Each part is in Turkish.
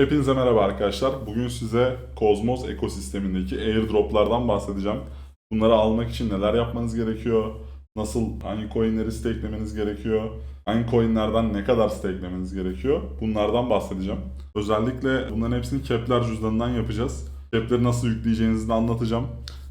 Hepinize merhaba arkadaşlar. Bugün size Cosmos ekosistemindeki airdroplardan bahsedeceğim. Bunları almak için neler yapmanız gerekiyor? Nasıl hangi coinleri staklemeniz gerekiyor? Hangi coinlerden ne kadar staklemeniz gerekiyor? Bunlardan bahsedeceğim. Özellikle bunların hepsini Kepler cüzdanından yapacağız. Kepleri nasıl yükleyeceğinizi de anlatacağım.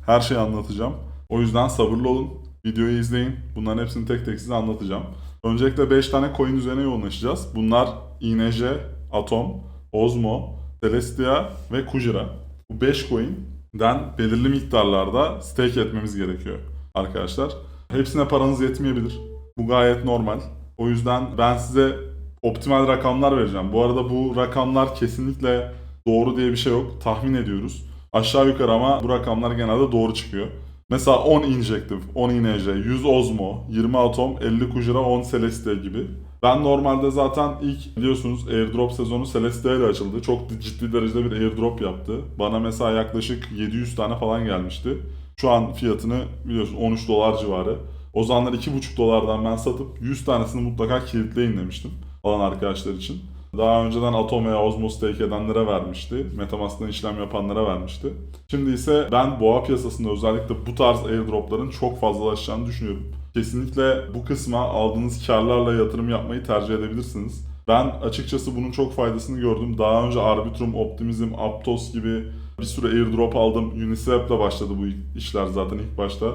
Her şeyi anlatacağım. O yüzden sabırlı olun. Videoyu izleyin. Bunların hepsini tek tek size anlatacağım. Öncelikle 5 tane coin üzerine yoğunlaşacağız. Bunlar INJ, Atom, Osmo, Celestia ve Kujira. Bu 5 coin'den belirli miktarlarda stake etmemiz gerekiyor arkadaşlar. Hepsine paranız yetmeyebilir. Bu gayet normal. O yüzden ben size optimal rakamlar vereceğim. Bu arada bu rakamlar kesinlikle doğru diye bir şey yok. Tahmin ediyoruz. Aşağı yukarı ama bu rakamlar genelde doğru çıkıyor. Mesela 10 Injective, 10 INJ, 100 Osmo, 20 Atom, 50 Kujira, 10 Celestia gibi. Ben normalde zaten ilk biliyorsunuz airdrop sezonu Celestia ile açıldı. Çok ciddi derecede bir airdrop yaptı. Bana mesela yaklaşık 700 tane falan gelmişti. Şu an fiyatını biliyorsun 13 dolar civarı. O zamanlar 2,5 dolardan ben satıp 100 tanesini mutlaka kilitleyin demiştim alan arkadaşlar için. Daha önceden Atom veya Osmo stake edenlere vermişti. Metamask'tan işlem yapanlara vermişti. Şimdi ise ben boğa piyasasında özellikle bu tarz airdropların çok fazlalaşacağını düşünüyorum. Kesinlikle bu kısma aldığınız karlarla yatırım yapmayı tercih edebilirsiniz. Ben açıkçası bunun çok faydasını gördüm. Daha önce Arbitrum, Optimism, Aptos gibi bir sürü airdrop aldım. Uniswap'le başladı bu işler zaten ilk başta.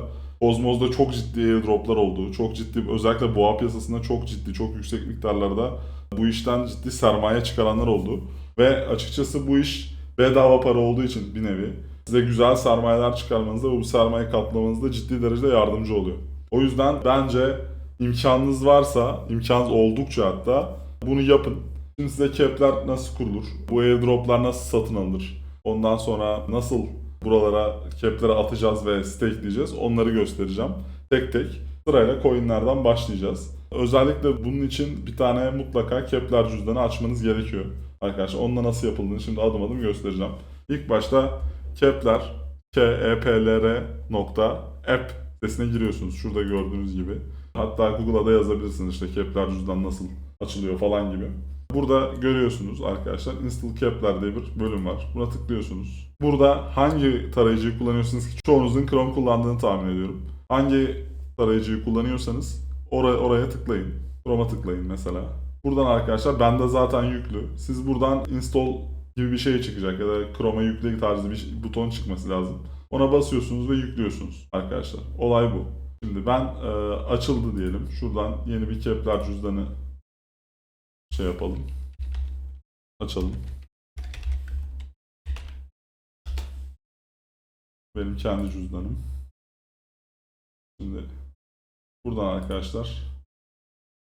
Cosmos'da çok ciddi airdroplar oldu. Çok ciddi, özellikle boğa piyasasında çok ciddi, çok yüksek miktarlarda bu işten ciddi sermaye çıkaranlar oldu. Ve açıkçası bu iş bedava para olduğu için bir nevi size güzel sermayeler çıkarmanızda ve bu sermaye katlamanızda ciddi derecede yardımcı oluyor. O yüzden bence imkanınız varsa, imkanınız oldukça hatta bunu yapın. Şimdi size cap'ler nasıl kurulur? Bu airdroplar nasıl satın alınır? Ondan sonra nasıl buralara cap'lere atacağız ve stakeleyeceğiz? Onları göstereceğim. Tek tek sırayla coinlerden başlayacağız. Özellikle bunun için bir tane mutlaka Kepler cüzdanı açmanız gerekiyor. Arkadaşlar onunla nasıl yapıldığını şimdi adım adım göstereceğim. İlk başta Kepler k sitesine giriyorsunuz. Şurada gördüğünüz gibi. Hatta Google'a da yazabilirsiniz işte Kepler cüzdan nasıl açılıyor falan gibi. Burada görüyorsunuz arkadaşlar Install Kepler diye bir bölüm var. Buna tıklıyorsunuz. Burada hangi tarayıcıyı kullanıyorsunuz ki çoğunuzun Chrome kullandığını tahmin ediyorum. Hangi tarayıcıyı kullanıyorsanız oraya, oraya tıklayın. Chrome'a tıklayın mesela. Buradan arkadaşlar bende zaten yüklü. Siz buradan install gibi bir şey çıkacak ya da Chrome'a yükle tarzı bir buton çıkması lazım. Ona basıyorsunuz ve yüklüyorsunuz arkadaşlar. Olay bu. Şimdi ben e, açıldı diyelim. Şuradan yeni bir Kepler cüzdanı şey yapalım. Açalım. Benim kendi cüzdanım. Şimdi buradan arkadaşlar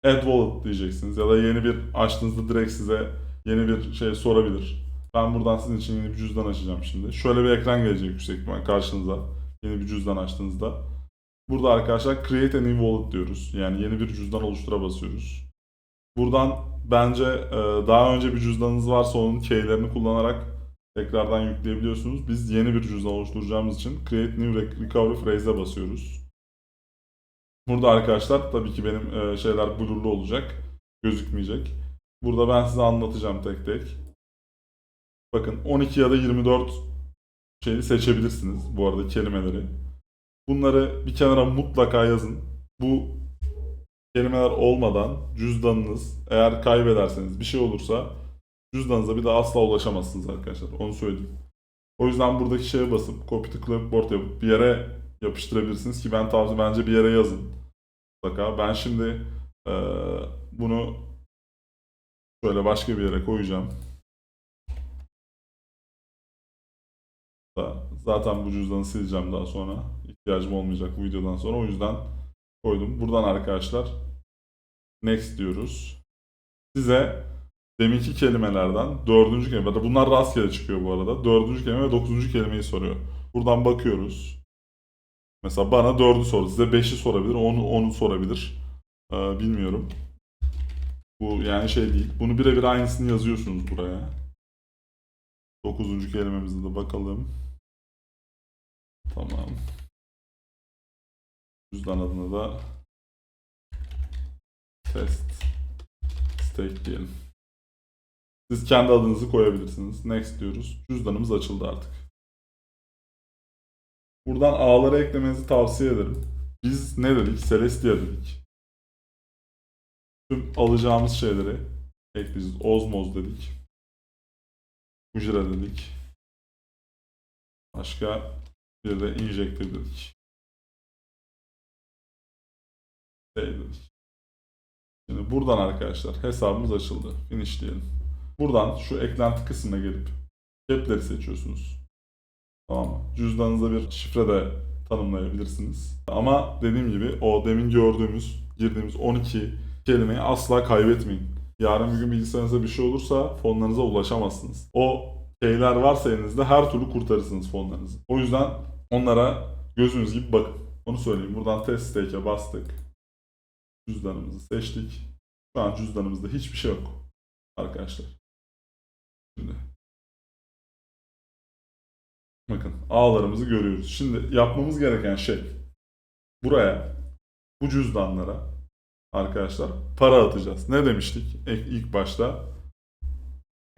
Add Wallet diyeceksiniz ya da yeni bir açtığınızda direkt size yeni bir şey sorabilir. Ben buradan sizin için yeni bir cüzdan açacağım şimdi. Şöyle bir ekran gelecek yüksek ihtimal karşınıza. Yeni bir cüzdan açtığınızda. Burada arkadaşlar Create a New Wallet diyoruz. Yani yeni bir cüzdan oluştura basıyoruz. Buradan bence e, daha önce bir cüzdanınız varsa onun keylerini kullanarak tekrardan yükleyebiliyorsunuz. Biz yeni bir cüzdan oluşturacağımız için Create New Recovery Phrase'e basıyoruz. Burada arkadaşlar tabii ki benim e, şeyler blurlu olacak. Gözükmeyecek. Burada ben size anlatacağım tek tek. Bakın 12 ya da 24 şeyi seçebilirsiniz bu arada kelimeleri. Bunları bir kenara mutlaka yazın. Bu kelimeler olmadan cüzdanınız eğer kaybederseniz bir şey olursa cüzdanınıza bir daha asla ulaşamazsınız arkadaşlar. Onu söyleyeyim. O yüzden buradaki şeye basıp copy to clipboard yapıp bir yere yapıştırabilirsiniz ki ben tavsiye bence bir yere yazın. Mutlaka. Ben şimdi eee, bunu şöyle başka bir yere koyacağım. Zaten bu cüzdanı sileceğim daha sonra. İhtiyacım olmayacak bu videodan sonra. O yüzden koydum. Buradan arkadaşlar next diyoruz. Size deminki kelimelerden dördüncü kelime, bunlar rastgele çıkıyor bu arada. Dördüncü kelime ve dokuzuncu kelimeyi soruyor. Buradan bakıyoruz. Mesela bana dördü sordu. Size beşi sorabilir, onu, onu sorabilir. Ee, bilmiyorum. Bu yani şey değil. Bunu birebir aynısını yazıyorsunuz buraya. Dokuzuncu kelimemize de bakalım. Tamam. Cüzdan adına da test stake diyelim. Siz kendi adınızı koyabilirsiniz. Next diyoruz. Cüzdanımız açıldı artık. Buradan ağları eklemenizi tavsiye ederim. Biz ne dedik? Celestia dedik. Tüm alacağımız şeyleri ekleyeceğiz. Osmos dedik. Kujira dedik. Başka bir de injector dedik. Şimdi buradan arkadaşlar hesabımız açıldı. Finish diyelim. Buradan şu eklenti kısmına gelip cepleri seçiyorsunuz. Tamam mı? Cüzdanınıza bir şifre de tanımlayabilirsiniz. Ama dediğim gibi o demin gördüğümüz, girdiğimiz 12 kelimeyi asla kaybetmeyin. Yarın bir gün bilgisayarınıza bir şey olursa fonlarınıza ulaşamazsınız. O şeyler varsa elinizde her türlü kurtarırsınız fonlarınızı. O yüzden onlara gözünüz gibi bakın. Onu söyleyeyim. Buradan test stake'e bastık. Cüzdanımızı seçtik. Şu an cüzdanımızda hiçbir şey yok. Arkadaşlar. Şimdi. Bakın ağlarımızı görüyoruz. Şimdi yapmamız gereken şey buraya bu cüzdanlara arkadaşlar para atacağız. Ne demiştik ilk başta?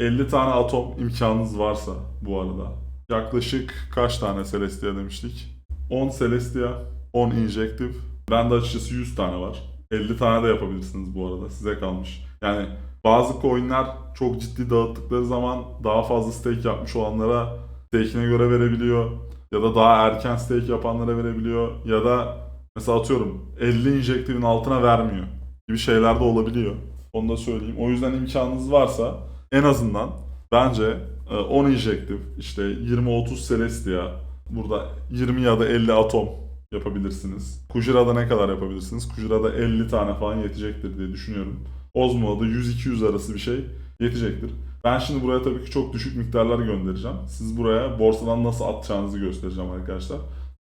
50 tane atom imkanınız varsa bu arada. Yaklaşık kaç tane Celestia demiştik? 10 Celestia, 10 Injective. Bende açıkçası 100 tane var. 50 tane de yapabilirsiniz bu arada. Size kalmış. Yani bazı coinler çok ciddi dağıttıkları zaman daha fazla stake yapmış olanlara stake'ine göre verebiliyor. Ya da daha erken stake yapanlara verebiliyor. Ya da mesela atıyorum 50 injektifin altına vermiyor gibi şeyler de olabiliyor. Onu da söyleyeyim. O yüzden imkanınız varsa en azından bence e, 10 injektif, işte 20-30 Celestia, burada 20 ya da 50 atom yapabilirsiniz. Kujira'da ne kadar yapabilirsiniz? Kujira'da 50 tane falan yetecektir diye düşünüyorum. Ozmo'da 100-200 arası bir şey yetecektir. Ben şimdi buraya tabii ki çok düşük miktarlar göndereceğim. Siz buraya borsadan nasıl atacağınızı göstereceğim arkadaşlar.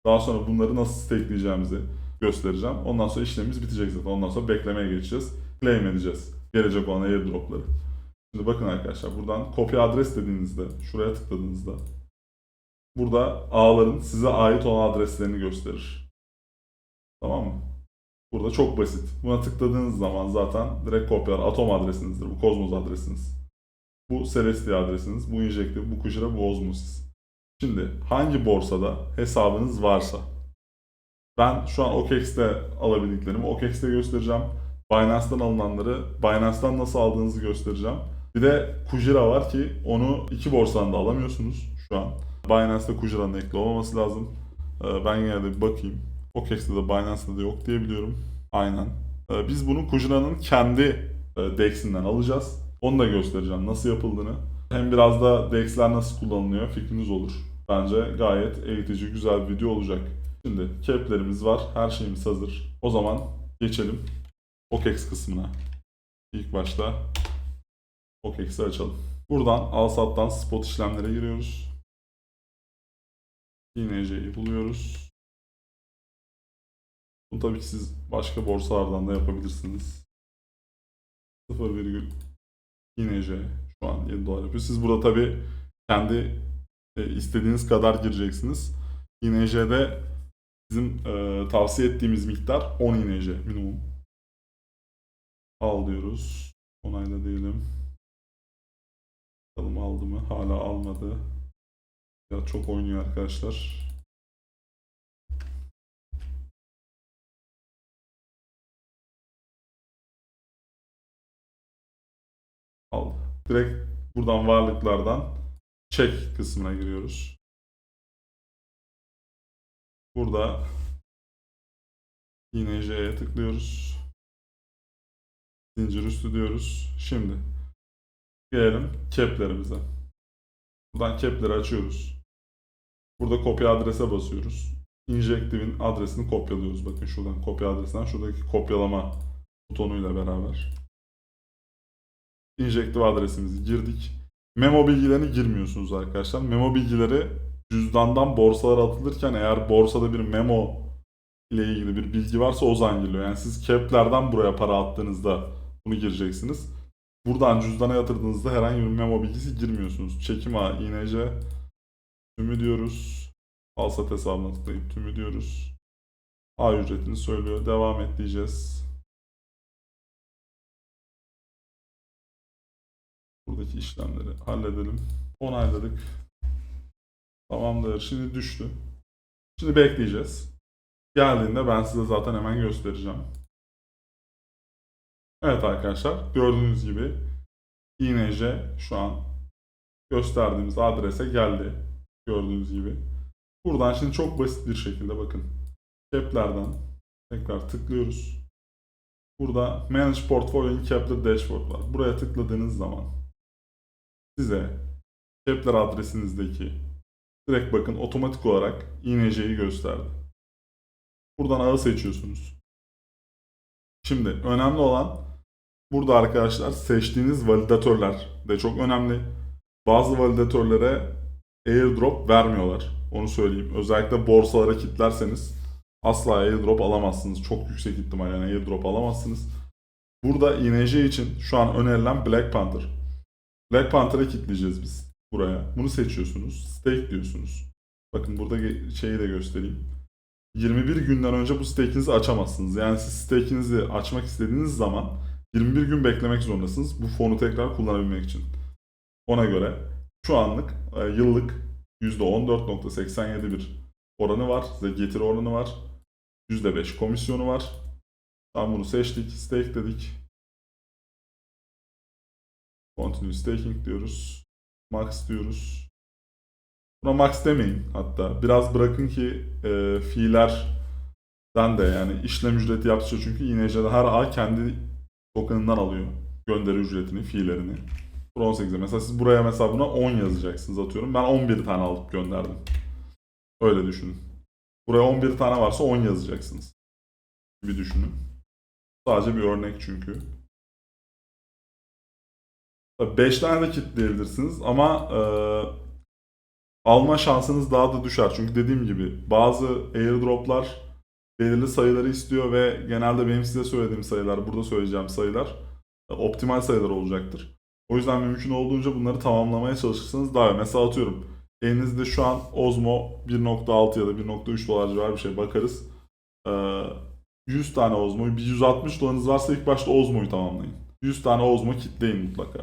Daha sonra bunları nasıl stakeleyeceğimizi göstereceğim. Ondan sonra işlemimiz bitecek zaten. Ondan sonra beklemeye geçeceğiz. Claim edeceğiz. Gelecek olan airdropları. Şimdi bakın arkadaşlar buradan kopya adres dediğinizde, şuraya tıkladığınızda burada ağların size ait olan adreslerini gösterir. Tamam mı? Burada çok basit. Buna tıkladığınız zaman zaten direkt kopyalar. Atom adresinizdir. Bu Cosmos adresiniz. Bu Celestia adresiniz. Bu Injective, bu Kujira, bu Osmosis. Şimdi hangi borsada hesabınız varsa ben şu an OKEX'te alabildiklerimi OKEX'te göstereceğim. Binance'dan alınanları Binance'dan nasıl aldığınızı göstereceğim. Bir de Kujira var ki onu iki borsadan da alamıyorsunuz şu an. Binance'da Kujira'nın ekli olmaması lazım. Ee, Ben yine de bir bakayım. OKEX'te de Binance'da da yok diye biliyorum. Aynen. Ee, Biz bunu Kujira'nın kendi e, DEX'inden alacağız. Onu da göstereceğim nasıl yapıldığını. Hem biraz da DEX'ler nasıl kullanılıyor fikriniz olur. Bence gayet eğitici, güzel bir video olacak. Şimdi cap'lerimiz var. Her şeyimiz hazır. O zaman geçelim OKEX kısmına. İlk başta OKEX'i açalım. Buradan al-sattan spot işlemlere giriyoruz. INC'yi buluyoruz. Bunu tabii ki siz başka borsalardan da yapabilirsiniz. 0, INC şu an 7 dolar yapıyor. Siz burada tabii kendi e, istediğiniz kadar gireceksiniz. INC'de bizim e, tavsiye ettiğimiz miktar 10 INC minimum. Al diyoruz. Onayla diyelim. Bakalım aldı mı? Hala almadı. Ya çok oynuyor arkadaşlar. Aldı. Direkt buradan varlıklardan check kısmına giriyoruz. Burada yine J'ye tıklıyoruz. Zincir üstü diyoruz. Şimdi gelelim cap'lerimize. Buradan cap'leri açıyoruz. Burada kopya adrese basıyoruz. Injective'in adresini kopyalıyoruz. Bakın şuradan kopya adresinden şuradaki kopyalama butonuyla beraber. Injective adresimizi girdik. Memo bilgilerini girmiyorsunuz arkadaşlar. Memo bilgileri cüzdandan borsalara atılırken eğer borsada bir memo ile ilgili bir bilgi varsa o zaman. Yani siz cap'lerden buraya para attığınızda bunu gireceksiniz. Buradan cüzdana yatırdığınızda herhangi bir memo bilgisi girmiyorsunuz. Çekim ağı, INC, tümü diyoruz. Alsat hesabına tıklayıp tümü diyoruz. A ücretini söylüyor. Devam et diyeceğiz. Buradaki işlemleri halledelim. Onayladık. Tamamdır. Şimdi düştü. Şimdi bekleyeceğiz. Geldiğinde ben size zaten hemen göstereceğim. Evet arkadaşlar gördüğünüz gibi INJ şu an gösterdiğimiz adrese geldi. Gördüğünüz gibi. Buradan şimdi çok basit bir şekilde bakın. Cap'lerden tekrar tıklıyoruz. Burada Manage Portfolio in Kepler Dashboard var. Buraya tıkladığınız zaman size Kepler adresinizdeki direkt bakın otomatik olarak INJ'yi gösterdi. Buradan ağı seçiyorsunuz. Şimdi önemli olan burada arkadaşlar seçtiğiniz validatörler de çok önemli. Bazı validatörlere airdrop vermiyorlar. Onu söyleyeyim. Özellikle borsalara kilitlerseniz asla airdrop alamazsınız. Çok yüksek ihtimalle yani airdrop alamazsınız. Burada INJ için şu an önerilen Black Panther. Black Panther'a kilitleyeceğiz biz buraya. Bunu seçiyorsunuz. Stake diyorsunuz. Bakın burada şeyi de göstereyim. 21 günden önce bu stake'inizi açamazsınız. Yani siz stake'inizi açmak istediğiniz zaman 21 gün beklemek zorundasınız bu fonu tekrar kullanabilmek için. Ona göre şu anlık e, yıllık %14.87 bir oranı var. Size getiri oranı var. %5 komisyonu var. Tam bunu seçtik. Stake dedik. Continue staking diyoruz. Max diyoruz. Buna max demeyin hatta. Biraz bırakın ki e, fiillerden de yani işlem ücreti yaptıkça çünkü INC'de her ağ kendi token'ından alıyor gönderi ücretini, fiillerini. 18'e mesela siz buraya mesela buna 10 yazacaksınız atıyorum. Ben 11 tane alıp gönderdim. Öyle düşünün. Buraya 11 tane varsa 10 yazacaksınız. Gibi düşünün. Sadece bir örnek çünkü. 5 tane de kitleyebilirsiniz ama e, alma şansınız daha da düşer. Çünkü dediğim gibi bazı airdroplar belirli sayıları istiyor ve genelde benim size söylediğim sayılar, burada söyleyeceğim sayılar e, optimal sayılar olacaktır. O yüzden mümkün olduğunca bunları tamamlamaya çalışırsanız daha iyi. Mesela atıyorum elinizde şu an Osmo 1.6 ya da 1.3 dolar civarı bir şey bakarız. Ee, 100 tane Osmo, bir 160 dolarınız varsa ilk başta Osmo'yu tamamlayın. 100 tane Osmo kitleyin mutlaka.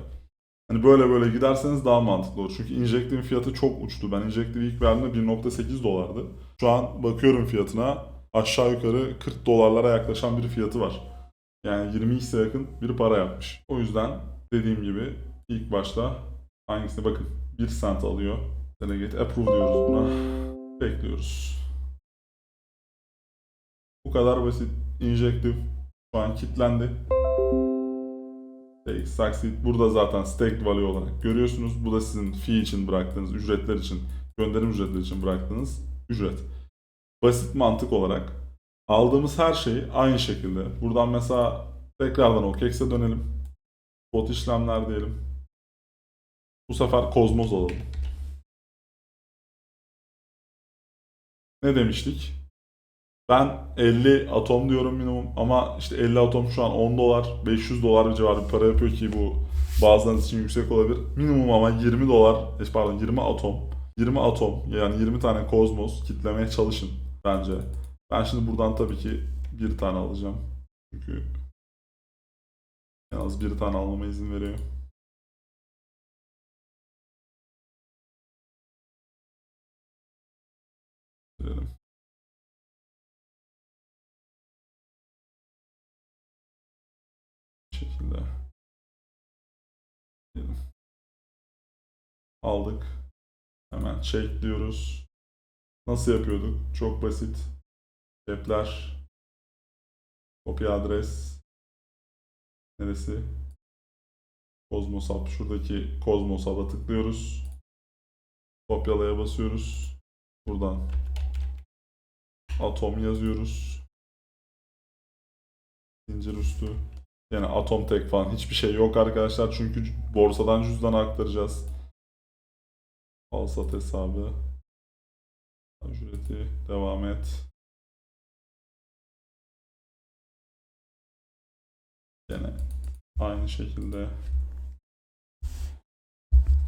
Hani böyle böyle giderseniz daha mantıklı olur. Çünkü Inject'in fiyatı çok uçtu. Ben Inject'i ilk verdiğimde 1.8 dolardı. Şu an bakıyorum fiyatına aşağı yukarı 40 dolarlara yaklaşan bir fiyatı var. Yani 20x'e yakın bir para yapmış. O yüzden dediğim gibi ilk başta hangisine bakın 1 cent alıyor. Delegate approve diyoruz buna. Bekliyoruz. Bu kadar basit. Injective şu an kilitlendi. Stake, succeed. Burada zaten stake value olarak görüyorsunuz. Bu da sizin fee için bıraktığınız ücretler için, gönderim ücretleri için bıraktığınız ücret. Basit mantık olarak aldığımız her şeyi aynı şekilde. Buradan mesela tekrardan OKEX'e dönelim. Bot işlemler diyelim. Bu sefer Kozmoz alalım. Ne demiştik? Ben 50 atom diyorum minimum ama işte 50 atom şu an 10 dolar, 500 dolar civarı bir para yapıyor ki bu bazılarınız için yüksek olabilir. Minimum ama 20 dolar, e, pardon 20 atom. 20 atom yani 20 tane kozmos kitlemeye çalışın bence. Ben şimdi buradan tabii ki bir tane alacağım. Çünkü az bir tane almama izin veriyor. Verelim. Şekilde. Aldık. Hemen check diyoruz. Nasıl yapıyorduk? Çok basit. Cepler. Kopya adres. Neresi? Cosmos Hub. Şuradaki Cosmos Hub'a tıklıyoruz. Kopyalaya basıyoruz. Buradan atom yazıyoruz. Zincir üstü. Yani atom tek falan hiçbir şey yok arkadaşlar. Çünkü borsadan cüzdana aktaracağız. Alsat hesabı. Ücreti devam et. Yine aynı şekilde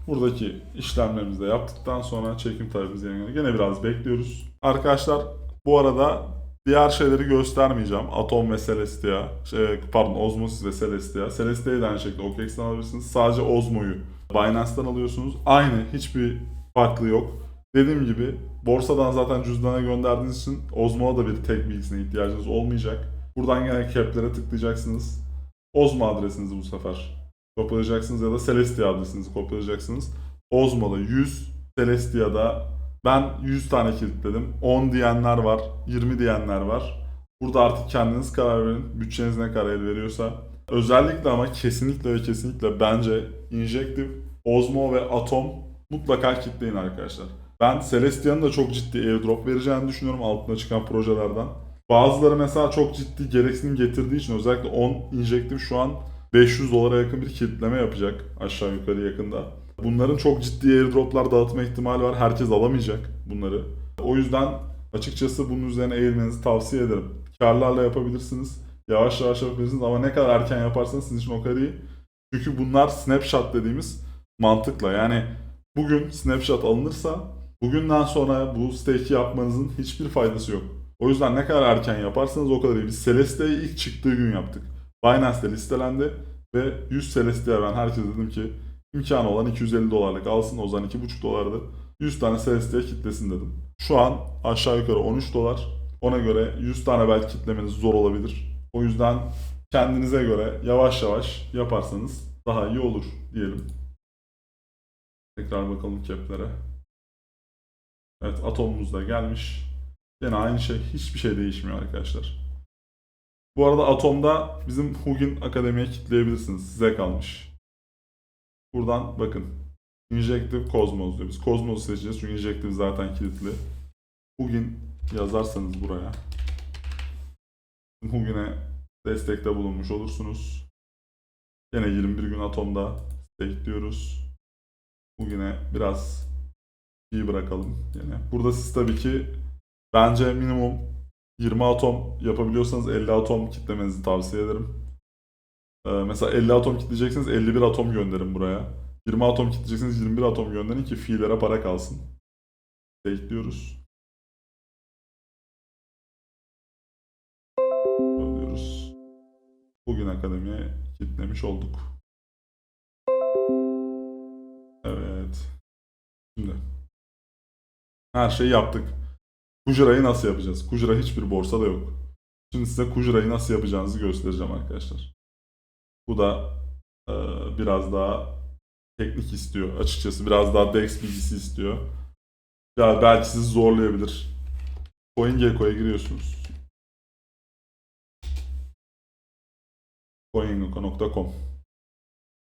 buradaki işlemlerimizi de yaptıktan sonra çekim talebimizi yayınlıyoruz. Gene biraz bekliyoruz. Arkadaşlar bu arada Diğer şeyleri göstermeyeceğim. Atom ve Celestia. Şey, pardon Osmosis ve Celestia. Celestia'yı da aynı şekilde OKX'ten alabilirsiniz. Sadece Osmo'yu Binance'tan alıyorsunuz. Aynı. Hiçbir farklı yok. Dediğim gibi borsadan zaten cüzdana gönderdiğiniz için Osmo'ya da bir tek bilgisine ihtiyacınız olmayacak. Buradan gene cap'lere tıklayacaksınız. Osmo adresinizi bu sefer kopyalayacaksınız ya da Celestia adresinizi kopyalayacaksınız. Osmo'da 100, Celestia'da ben 100 tane kilitledim. 10 diyenler var, 20 diyenler var. Burada artık kendiniz karar verin. Bütçeniz ne kadar el veriyorsa. Özellikle ama kesinlikle ve kesinlikle bence Injective, Osmo ve Atom mutlaka kitleyin arkadaşlar. Ben Celestia'nın da çok ciddi airdrop vereceğini düşünüyorum altına çıkan projelerden. Bazıları mesela çok ciddi gereksinim getirdiği için özellikle 10 Injective şu an 500 dolara yakın bir kilitleme yapacak aşağı yukarı yakında. Bunların çok ciddi airdroplar dağıtma ihtimali var. Herkes alamayacak bunları. O yüzden açıkçası bunun üzerine eğilmenizi tavsiye ederim. Karlarla yapabilirsiniz. Yavaş yavaş yapabilirsiniz ama ne kadar erken yaparsanız sizin için o kadar iyi. Çünkü bunlar snapshot dediğimiz mantıkla. Yani bugün snapshot alınırsa bugünden sonra bu stake'i yapmanızın hiçbir faydası yok. O yüzden ne kadar erken yaparsanız o kadar iyi. Biz Celestia'yı ilk çıktığı gün yaptık. Binance'de listelendi ve 100 Celestia ben herkese dedim ki imkanı olan 250 dolarlık alsın o zaman 2,5 dolardı. 100 tane Celestia kitlesin dedim. Şu an aşağı yukarı 13 dolar. Ona göre 100 tane belki kitlemeniz zor olabilir. O yüzden kendinize göre yavaş yavaş yaparsanız daha iyi olur diyelim. Tekrar bakalım caplere. Evet atomumuz da gelmiş. Yine aynı şey. Hiçbir şey değişmiyor arkadaşlar. Bu arada Atom'da bizim Hugin Akademi'ye kitleyebilirsiniz. Size kalmış. Buradan bakın. Injective Cosmos diyor. Biz Cosmos'u seçeceğiz çünkü Injective zaten kilitli. Hugin yazarsanız buraya. Hugin'e destekte bulunmuş olursunuz. Yine 21 gün Atom'da bekliyoruz. Hugin'e biraz iyi bırakalım. Yani burada siz tabii ki bence minimum 20 atom yapabiliyorsanız 50 atom kitlemenizi tavsiye ederim. Ee, mesela 50 atom kitleyeceksiniz 51 atom gönderin buraya. 20 atom kitleyeceksiniz 21 atom gönderin ki fiillere para kalsın. Bekliyoruz. Bugün akademiye kitlemiş olduk. Her şeyi yaptık. Kujira'yı nasıl yapacağız? Kujira hiçbir borsada yok. Şimdi size Kujira'yı nasıl yapacağınızı göstereceğim arkadaşlar. Bu da e, biraz daha teknik istiyor açıkçası. Biraz daha DEX bilgisi istiyor. Ya belki sizi zorlayabilir. CoinGecko'ya giriyorsunuz. coingecko.com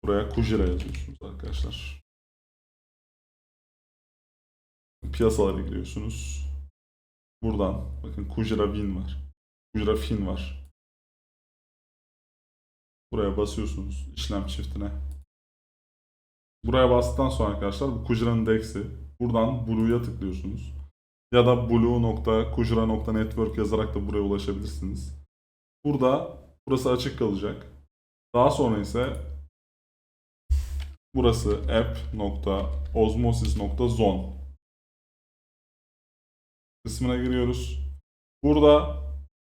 Buraya Kujira yazıyorsunuz arkadaşlar. Piyasalara giriyorsunuz. Buradan bakın Kujira Win var. Kujira Fin var. Buraya basıyorsunuz işlem çiftine. Buraya bastıktan sonra arkadaşlar bu Kujira'nın DEX'i. Buradan Blue'ya tıklıyorsunuz. Ya da blue.kujira.network yazarak da buraya ulaşabilirsiniz. Burada burası açık kalacak. Daha sonra ise burası app.osmosis.zone kısmına giriyoruz. Burada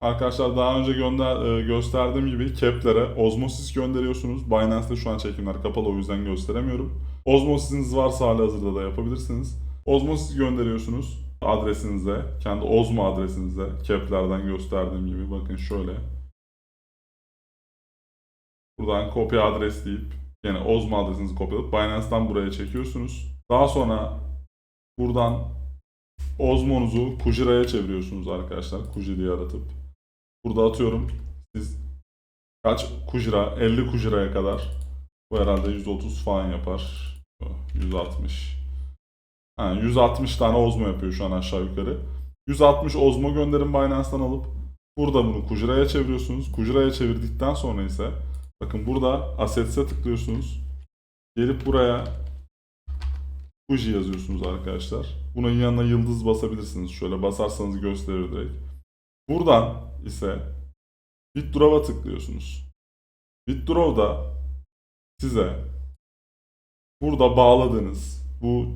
arkadaşlar daha önce gönder, e, gösterdiğim gibi cap'lere Osmosis gönderiyorsunuz. Binance'de şu an çekimler kapalı o yüzden gösteremiyorum. Osmosis'iniz varsa halihazırda da yapabilirsiniz. Osmosis gönderiyorsunuz adresinize, kendi Osmo adresinize cap'lerden gösterdiğim gibi bakın şöyle. Buradan kopya adres deyip yine Osmo adresinizi kopyalayıp Binance'dan buraya çekiyorsunuz. Daha sonra buradan Osmo'nuzu Kujira'ya çeviriyorsunuz arkadaşlar. Kujira'yı aratıp. Burada atıyorum siz kaç Kujira? 50 Kujira'ya kadar. Bu herhalde 130 falan yapar. 160. Ha, 160 tane Osmo yapıyor şu an aşağı yukarı. 160 Osmo gönderin Binance'dan alıp burada bunu Kujira'ya çeviriyorsunuz. Kujira'ya çevirdikten sonra ise bakın burada Assets'e tıklıyorsunuz. Gelip buraya Fuji yazıyorsunuz arkadaşlar. Bunun yanına yıldız basabilirsiniz. Şöyle basarsanız gösterir direkt. Buradan ise Withdraw'a tıklıyorsunuz. Withdraw'da size burada bağladığınız bu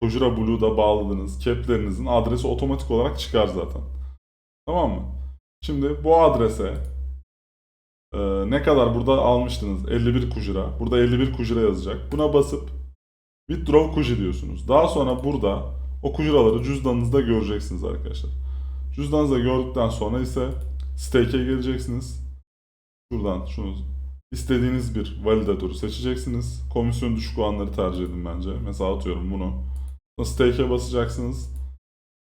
Kojira Blue'da bağladığınız cap'lerinizin adresi otomatik olarak çıkar zaten. Tamam mı? Şimdi bu adrese e, ne kadar burada almıştınız? 51 kujira. Burada 51 kujira yazacak. Buna basıp withdraw kuji diyorsunuz. Daha sonra burada o kujiraları cüzdanınızda göreceksiniz arkadaşlar. Cüzdanınızda gördükten sonra ise stake'e geleceksiniz. Şuradan şunu istediğiniz bir validatörü seçeceksiniz. Komisyon düşük olanları tercih edin bence. Mesela atıyorum bunu. Stake'e basacaksınız.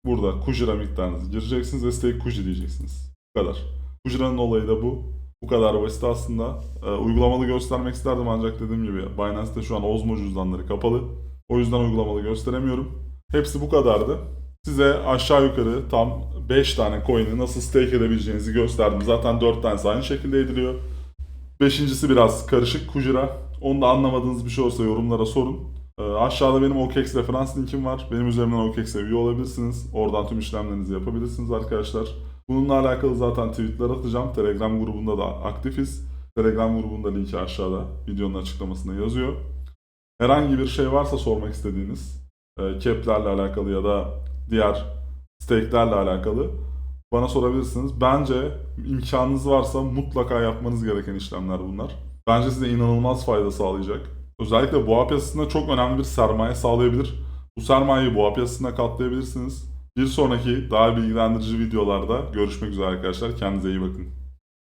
Burada Kujira miktarınızı gireceksiniz ve stake Kuji diyeceksiniz. Bu kadar. Kujira'nın olayı da bu. Bu kadar basit aslında. Ee, uygulamalı göstermek isterdim ancak dediğim gibi Binance'te şu an Ozmo cüzdanları kapalı. O yüzden uygulamalı gösteremiyorum. Hepsi bu kadardı. Size aşağı yukarı tam 5 tane coin'i nasıl stake edebileceğinizi gösterdim. Zaten 4 tanesi aynı şekilde ediliyor. Beşincisi biraz karışık Kujira. Onu da anlamadığınız bir şey olursa yorumlara sorun. Ee, aşağıda benim OKEx referans linkim var. Benim üzerimden OKEx'e üye olabilirsiniz. Oradan tüm işlemlerinizi yapabilirsiniz arkadaşlar. Bununla alakalı zaten tweetler atacağım. Telegram grubunda da aktifiz. Telegram grubunda linki aşağıda videonun açıklamasında yazıyor. Herhangi bir şey varsa sormak istediğiniz, e, cap'lerle alakalı ya da diğer stake'lerle alakalı bana sorabilirsiniz. Bence imkanınız varsa mutlaka yapmanız gereken işlemler bunlar. Bence size inanılmaz fayda sağlayacak. Özellikle boğa piyasasında çok önemli bir sermaye sağlayabilir. Bu sermayeyi boğa piyasasına katlayabilirsiniz. Bir sonraki daha bilgilendirici videolarda görüşmek üzere arkadaşlar. Kendinize iyi bakın.